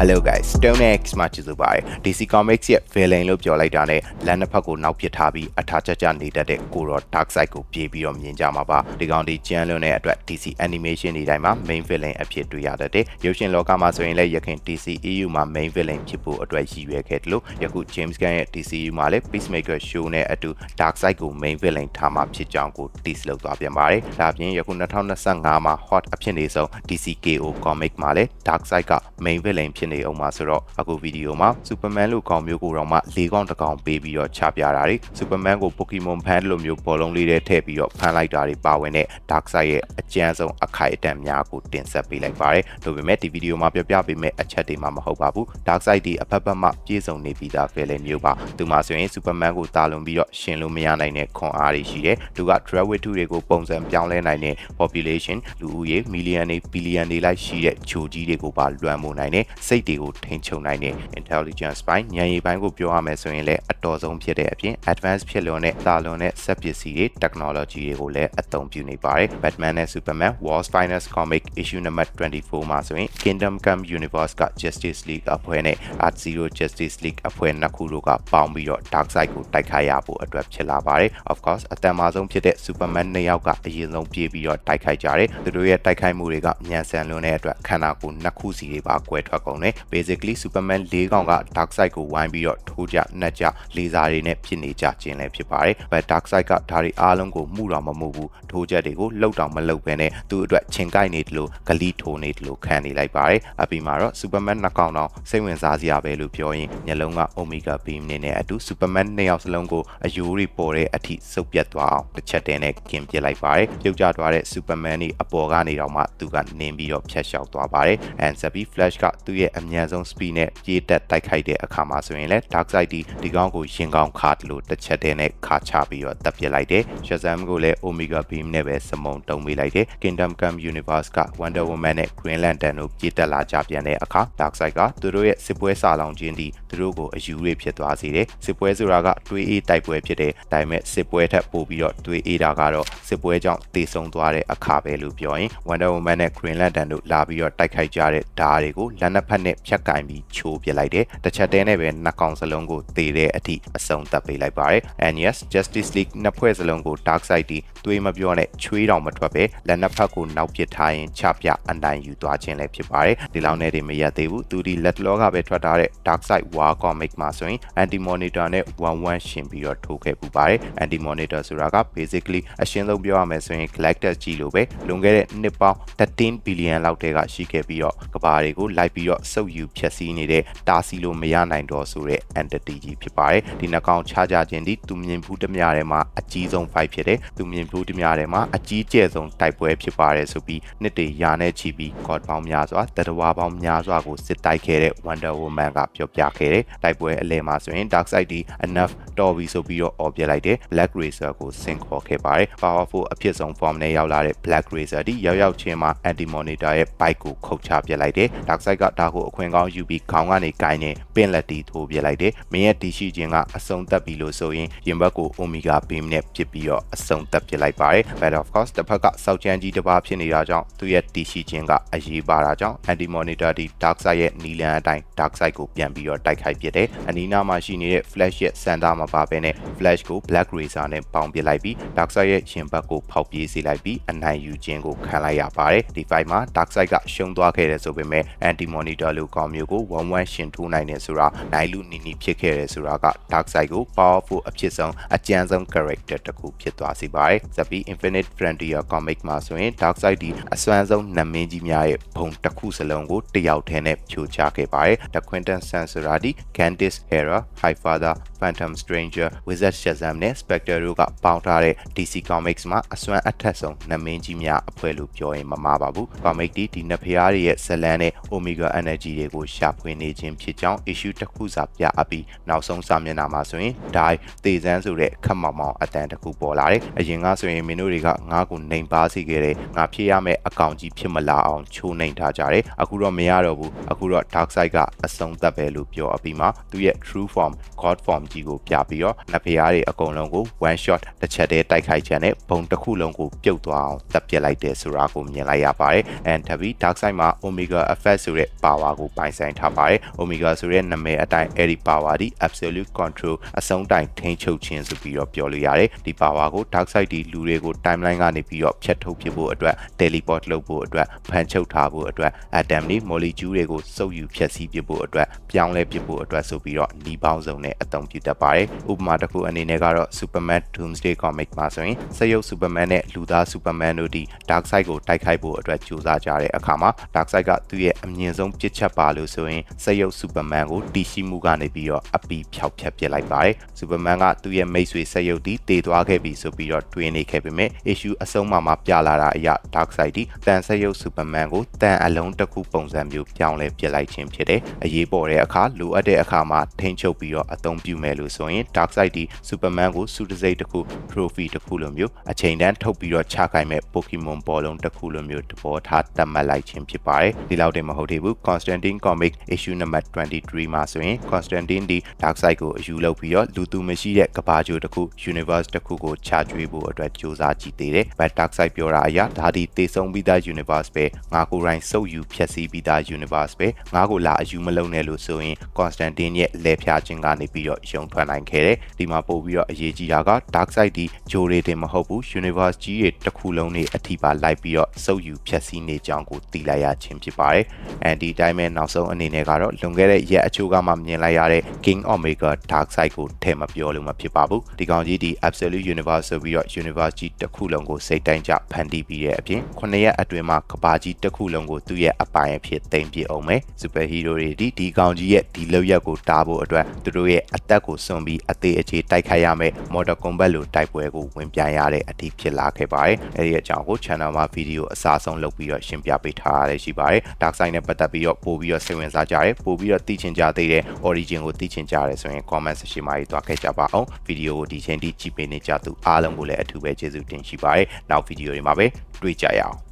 Hello guys Stone X မှာကျေးဇူးပါတယ် DC Comics ရဲ့ villain လို့ပြောလိုက်တာနဲ့လမ်းတစ်ဖက်ကိုနောက်ပစ်ထားပြီးအထာချက်ချနေတတ်တဲ့ကိုရော Dark Side ကိုပြေးပြီးတော့မြင်ကြမှာပါဒီကောင်ဒီကျန်းလွန်းတဲ့အတွက် DC animation တွေတိုင်းမှာ main villain အဖြစ်တွေ့ရတတ်တယ်ရုပ်ရှင်လောကမှာဆိုရင်လည်းရခင် DC EU မှာ main villain ဖြစ်ဖို့အတွက်ရည်ရွယ်ခဲ့တယ်လို့ယခု James Gunn ရဲ့ DCU မှာလည်း Peacemaker show နဲ့အတူ Dark Side ကို main villain ထားမှာဖြစ်ကြောင်းကို tease လုပ်သွားပြန်ပါတယ်ဒါအပြင်ယခု2025မှာ hot အဖြစ်နေဆုံး DCKO comic မှာလည်း Dark Side က main villain ဖြစ်နေအောင်မှာဆိုတော့အခုဗီဒီယိုမှာ Superman လို့ကောင်မျိုးကိုတော့မှ၄កောင်းတစ်ကောင်ပေးပြီးတော့ချပြတာတွေ Superman ကို Pokemon ဖန်လိုမျိုးဘောလုံးလေးတွေထည့်ပြီးတော့ဖန်လိုက်တာတွေပါဝင်တဲ့ Dark Side ရဲ့အကျဉ်းဆုံးအခိုက်အတန့်များကိုတင်ဆက်ပေးလိုက်ပါတယ်။ဒါပေမဲ့ဒီဗီဒီယိုမှာပြပြပေးမယ့်အချက်တွေမှမဟုတ်ပါဘူး။ Dark Side ဒီအဖက်ဖက်မှပြည့်စုံနေပြီးသားပဲလေမျိုးပါ။သူမှဆိုရင် Superman ကိုတာလွန်ပြီးတော့ရှင်လို့မရနိုင်တဲ့ခွန်အားတွေရှိတယ်။သူက Drawit တွေကိုပုံစံပြောင်းလဲနိုင်တဲ့ population လူဦးရေ million တွေ billion တွေလိုက်ရှိတဲ့ဂျိုကြီးတွေကိုပါလွှမ်းမိုးနိုင်တဲ့စိတ်တွေကိုထိန်းချုပ်နိုင်တဲ့ intelligence ပိုင်းဉာဏ်ရည်ပိုင်းကိုပြောရမယ်ဆိုရင်လည်းအတော်ဆုံးဖြစ်တဲ့အပြင် advance ဖြစ်လွန်တဲ့တာလွန်တဲ့စက်ပစ္စည်းတွေ technology တွေကိုလည်းအသုံးပြုနေပါတယ် Batman နဲ့ Superman World's Finest Comic issue number 24မှာဆိုရင် Kingdom Come Universe က Justice League အဖွဲ့နဲ့ Earth Zero Justice League အဖွဲ့နှစ်ခုတို့ကပေါင်းပြီးတော့ Dark Side ကိုတိုက်ခိုက်ရဖို့အတွက်ဖြစ်လာပါတယ် of course အတန်မာဆုံးဖြစ်တဲ့ Superman နှစ်ယောက်ကအရင်ဆုံးပြေးပြီးတော့တိုက်ခိုက်ကြတယ်သူတို့ရဲ့တိုက်ခိုက်မှုတွေကမြန်ဆန်လွန်းတဲ့အတွက်ခန္ဓာကိုယ်နှစ်ခုစီတွေပါကွဲထွက်ကုန်တယ် basically Superman ၄ကောင်က Dark Side ကိုဝိုင်းပြီးတော့ထိုးကြနှက်ကြလေစာတွေနဲ့ဖြစ်နေကြခြင်းလည်းဖြစ်ပါတယ်။ but Dark Side ကဒါတွေအားလုံးကိုမှုတော်မမှုဘူးထိုးချက်တွေကိုလှုပ်တောင်မလှုပ်ဘဲနဲ့သူ့အတွက်ချင်ကိုက်နေတယ်လို့ဂလီထိုးနေတယ်လို့ခံနေလိုက်ပါတယ်။အပြီးမှာတော့ Superman နှစ်ကောင်တော့စိတ်ဝင်စားစရာပဲလို့ပြောရင်ညလုံးက Omega Beam နေနဲ့အတူ Superman နှစ်ယောက်စလုံးကိုအယိုးတွေပေါ်တဲ့အထိစုပ်ပြတ်သွားအောင်တစ်ချက်တည်းနဲ့กินပစ်လိုက်ပါတယ်။ပြုတ်ကျသွားတဲ့ Superman นี่အပေါ်ကနေတော့မှသူကနင်းပြီးတော့ဖြတ်လျှောက်သွားပါတယ်။ and Sabi Flash ကသူ့ရဲ့ အမြန်ဆုံး speed နဲ့ပြေးတက်တိုက်ခိုက်တဲ့အခါမှာဆိုရင်လည်း Dark Side ဒီဒီကောင်းကိုရင်ကောင်းခါတလို့တစ်ချက်တည်းနဲ့ခါချပြီးတော့တပ်ပစ်လိုက်တယ်။ Shazam ကိုလည်း Omega Beam နဲ့ပဲစမုံတုံးပေးလိုက်တယ်။ Kingdom Come Universe က Wonder Woman နဲ့ Green Lantern တို့ပြေးတက်လာကြပြန်တဲ့အခါ Dark Side ကသူတို့ရဲ့စစ်ပွဲစာလောင်ခြင်းဒီသူတို့ကိုအယူတွေဖြစ်သွားစေတယ်။စစ်ပွဲဆိုတာကတွေးအေးတိုက်ပွဲဖြစ်တယ်။ဒါပေမဲ့စစ်ပွဲထက်ပိုပြီးတော့တွေးအေးတာကတော့စစ်ပွဲကြောင့်တည်ဆုံသွားတဲ့အခါပဲလို့ပြောရင် Wonder Woman နဲ့ Green Lantern တို့လာပြီးတော့တိုက်ခိုက်ကြတဲ့ဓာတ်တွေကိုလက်နက်ဖက်နဲ့ဖြတ်ကင်ပြီးချိုးပစ်လိုက်တယ်။တစ်ချက်တည်းနဲ့ပဲနှစ်ကောင်စလုံးကိုတေတဲ့အထိအဆုံးသတ်ပေးလိုက်ပါတယ်။ and yes Justice League နှစ်ဖွဲ့စလုံးကို Dark Side တီ သွေးမပြောနဲ့ချွေးတောင်မထွက်ပဲလက်နက်ဖက်ကိုနောက်ပစ်ထားရင်ချပြအနိုင်ယူသွားခြင်းလည်းဖြစ်ပါတယ်။ဒီလောက်နဲ့တည်းမရသေးဘူး။သူဒီလက်လောကပဲထွက်ထားတဲ့ Dark Side War Comic မှာဆိုရင် Anti Monitor နဲ့11ရှင်ပြီးတော့ထိုးခဲ့ပူပါတယ်။ Anti Monitor ဆိုတာက basically အရှင်းဆုံးပြောရမယ်ဆိုရင် Galactus ကြီးလိုပဲလွန်ခဲ့တဲ့နှစ်ပေါင်း13 billion လောက်တည်းကရှိခဲ့ပြီးတော့ကဘာတွေကိုလိုက်ပြီးတော့စုပ်ယူဖျက်ဆီးနေတဲ့တာစီလိုမရနိုင်တော့ဆိုတဲ့ entity ကြီးဖြစ်ပါတယ်ဒီနှကောင်ခြားကြခြင်းဒီသူမြင်ဘူးတမျှထဲမှာအကြီးဆုံး fight ဖြစ်တယ်သူမြင်ဘူးတမျှထဲမှာအကြီးကျယ်ဆုံးတိုက်ပွဲဖြစ်ပါတယ်ဆိုပြီးနှစ်တွေယာနဲ့ချီပြီး god ပေါင်းများစွာတတဝါပေါင်းများစွာကိုစစ်တိုက်ခဲ့တဲ့ Wonder Woman ကပြောပြခဲ့တယ်တိုက်ပွဲအလဲမှာဆိုရင် Dark Side ဒီ enough တော်ပြီဆိုပြီးတော့អော်ပြလိုက်တယ် Black Racer ကိုဆင်ခေါ်ခဲ့ပါတယ် powerful အဖြစ်ဆုံး form နဲ့ရောက်လာတဲ့ Black Racer ဒီရောက်ရောက်ချင်းမှာ anti monitor ရဲ့ bike ကိုခုတ်ချပြလိုက်တယ် Dark Side ကဒါကိုအခွင့်ကောင်းယူပြီးခေါင်းကနေကိုင်းနေပင့်လက်တီထိုးပြလိုက်တယ်မင်းရဲ့တီရှိခြင်းကအဆုံးသက်ပြီလို့ဆိုရင်ရင်ဘတ်ကို Omega Beam နဲ့ပစ်ပြီးတော့အဆုံးသက်ပစ်လိုက်ပါတယ် but of course တစ်ဖက်ကစောက်ချမ်းကြီးတစ်ပါးဖြစ်နေတာကြောင့်သူ့ရဲ့တီရှိခြင်းကအရေးပါတာကြောင့် anti monitor ဒီ Dark Side ရဲ့နီလန်အတိုင်း Dark Side ကိုပြန်ပြီးတော့တိုက်ခိုက်ပစ်တယ်အနီးနားမှာရှိနေတဲ့ Flash ရဲ့စန်တာမပါဘဲနဲ့ Flash ကို Black Racer နဲ့ပေါင်းပစ်လိုက်ပြီး Dark Side ရဲ့ရင်ဘတ်ကိုဖောက်ပြေးစေလိုက်ပြီးအနိုင်ယူခြင်းကိုခံလိုက်ရပါတယ်ဒီ fight မှာ Dark Side ကရှုံးသွားခဲ့တယ်ဆိုပေမဲ့ Anti Monitor လို့ကောင်မျိုးကို11ရှင်ထိုးနိုင်တယ်ဆိုတာနိုင်လူနီနီဖြစ်ခဲ့တယ်ဆိုတာက Dark Side ကို powerful အဖြစ်ဆုံးအကြမ်းဆုံး character တစ်ခုဖြစ်သွားစေပါတယ်။ဇပီ Infinite Frontier comic မှာဆိုရင် Dark Side ဒီအစွမ်းဆုံးနမင်းကြီးများရဲ့ဘုံတစ်ခုစလုံးကိုတယောက်တည်းနဲ့ဖြိုချခဲ့ပါတယ်။ The Quinton Sun ဆိုတာဒီ Candice Hera, High Father, Phantom Stranger, Wizard Shazam နဲ့ Spectre တို့ကပေါင်းထားတဲ့ DC Comics မှာအစွမ်းအထက်ဆုံးနမင်းကြီးများအဖွဲ့လို့ပြောရင်မမှားပါဘူး။ comic ဒီဒီနှစ်ဖျားတွေရဲ့ဇလန်နဲ့ Omega Energy တွေကိုရှာဖွေနေခြင်းဖြစ်ကြောင်း issue တစ်ခုစာပြအပ်ပြီးနောက်ဆုံးစာမျက်နှာမှာဆိုရင် die သေစမ်းဆိုတဲ့ခက်မောင်မောင်အတန်တစ်ခုပေါ်လာတယ်။အရင်ကဆိုရင်မင်းတို့တွေကငါ့ကိုနှိမ်ပါစေခဲ့တယ်။ငါဖြစ်ရမယ့်အကောင်ကြီးဖြစ်မလာအောင်ချိုးနှိမ်ထားကြတယ်။အခုတော့မရတော့ဘူး။အခုတော့ dark side ကအဆုံးသတ်ပဲလို့ပြောအပြီးမှာသူရဲ့ true form god form ကြီးကိုပြပြီးတော့နဖျားတွေအကုန်လုံးကို one shot တစ်ချက်တည်းတိုက်ခိုက်ချက်နဲ့ဘုံတစ်ခုလုံးကိုပြုတ်သွားအောင်တပ်ပစ်လိုက်တယ်ဆိုတာကိုမြင်လိုက်ရပါတယ်။ and တပီ dark side မှာ omega effect ဆိုတဲ့ power ကိုပိုင်ဆိုင်ထားပါတယ်။ omega ဆိုတဲ့နာမည်အတိုင်းအဲ့ဒီ power ဒီ absolute control အဆုံးတိုင်ထိန်းချုပ်ခြင်းဆိုပြီးတော့ပြောလို့ရတယ်။ဒီ power ကို dark side ဒီလူတွေကို timeline ကနေပြီးတော့ဖြတ်ထုတ်ပြဖို့အတွက် teleport လုပ်ဖို့အတွက်ဖန်ချုပ်ထားဖို့အတွက် atom တွေ molecule တွေကိုစုပ်ယူဖျက်ဆီးပြဖို့အတွက်ပြောင်းလဲပြဖို့အတွက်ဆိုပြီးတော့နှီးပေါင်းစုံနဲ့အသုံးပြုတတ်ပါတယ်။ဥပမာတစ်ခုအနေနဲ့ကတော့ Superman Doomsday Comic မှာဆိုရင်စရုပ် Superman နဲ့လူသား Superman တို့ဒီ dark side ကိုတိုက်ခိုက်ဖို့အတွက်ကြိုးစားကြတဲ့အခါမှာ dark side ကသူ့ရဲ့အမြင့်ဆုံးပြစ်ချက်ပါလို့ဆိုရင်စရုပ် Superman ကိုတီရှိမှုကနေပြီးတော့အပီဖြောက်ဖြတ်ပစ်လိုက်ပါတယ်။ Superman ကသူ့ရဲ့မိတ်ဆွေစရုပ်တီတည်သွားခဲ့ပြီဆိုပြီးတော့တွေးနေခဲ့ပေမဲ့ issue အဆုံးမှာမှပြလာတာအရ dark side ဒီတန်စရုပ် Superman ကိုတန်အလုံးတစ်ခုပုံစံမျိုးပြောင်းလဲပစ်လိုက်ခြင်းဖြစ်တယ်။အရေးပေါ်တဲ့အခါလိုအပ်တဲ့အခါမှာထိန်းချုပ်ပြီးတော့အသုံးပြုမယ်လို့ဆိုရင် dark side ဒီ Superman ကိုစုတစိတ်တစ်ခု trophy တစ်ခုလိုမျိုးအချိန်တန်းထုတ်ပြီးတော့ချခိုင်မဲ့ Pokemon ဘောလုံးတစ်ခုလိုမျိုးတဘောထားတတ်မှတ်လိုက်ခြင်းဖြစ်ပါတယ်။ဒီလောက်တည်းမဟုတ်သေးဘူး Constantine Comic issue number 23မှာဆိုရင် Constantine ဒီ dark side ကိုအယူလုပ်ပြီးတော့လူသူမရှိတဲ့ကဘာဂျိုတစ်ခု universe တစ်ခုကိုချကျွေးဖို့အတွက်စူးစမ်းကြည့်သေးတယ်။ but dark side ပြောတာအရဒါဒီတေဆုံးပြီးသား universe ပဲငါကိုယ်တိုင်စုပ်ယူဖျက်ဆီးပြီးသား universe ပဲငါကိုလာအယူမလုံးနဲ့လို့ဆိုရင် Constantine ရဲ့လဲဖြာခြင်းကနေပြီးတော့ရုံထွက်နိုင်ခဲ့တယ်။ဒီမှာပို့ပြီးတော့အရေးကြီးတာက dark side ဒီဂျိုတွေတင်မဟုတ်ဘူး universe ကြီးတွေတစ်ခုလုံးနေအထိပါလိုက်ပြီးတော့စုပ်ယူဖျက်ဆီးနေကြောင်းကိုသိလိုက်ရခြင်းဖြစ်ပါတယ်။ and ဒီတိုင်းပဲနောက်ဆုံးအနေနဲ့ကတော့လွန်ခဲ့တဲ့ရက်အချို့ကမှမြင်လိုက်ရတဲ့ King Omega Dark Side ကိုထည့်မပြောလို့မဖြစ်ပါဘူး။ဒီကောင်ကြီးဒီ Absolute Universe ဆိုပြီးတော့ Universe ကြီးတစ်ခုလုံးကိုစိတ်တိုင်းကြဖန်တီးပြီးတဲ့အပြင်ခုနှစ်ရက်အတွင်းမှာကဘာကြီးတစ်ခုလုံးကိုသူ့ရဲ့အပိုင်အဖြစ်သိမ်းပြအောင်မယ်။ Super Hero တွေဒီဒီကောင်ကြီးရဲ့ဒီလောက်ရက်ကိုတားဖို့အတွက်သူတို့ရဲ့အသက်ကိုစွန့်ပြီးအသေးအခြေတိုက်ခိုက်ရမယ် Mortal Kombat လိုတိုက်ပွဲကိုဝင်ပြိုင်ရတဲ့အထိဖြစ်လာခဲ့ပါတယ်။အဲဒီအကြောင်းကို channel မှာဗီဒီယိုအစားဆုံးလုပ်ပြီးတော့ရှင်းပြပေးထားရရှိပါတယ်။ Dark Side နဲ့ပတ်သက်ပြီးတော့ပို့ပြီးတော့စိတ်ဝင်စားကြတယ်ပို့ပြီးတော့သိချင်ကြသေးတဲ့ origin ကိုသိချင်ကြရဲဆိုရင် comment section မှာရေးသွားခဲ့ကြပါအောင်ဗီဒီယိုကိုဒီချိန်ထိကြည့်ပေးနေကြသူအားလုံးကိုလည်းအထူးပဲကျေးဇူးတင်ရှိပါတယ်နောက်ဗီဒီယိုတွေမှာပဲတွေ့ကြရအောင်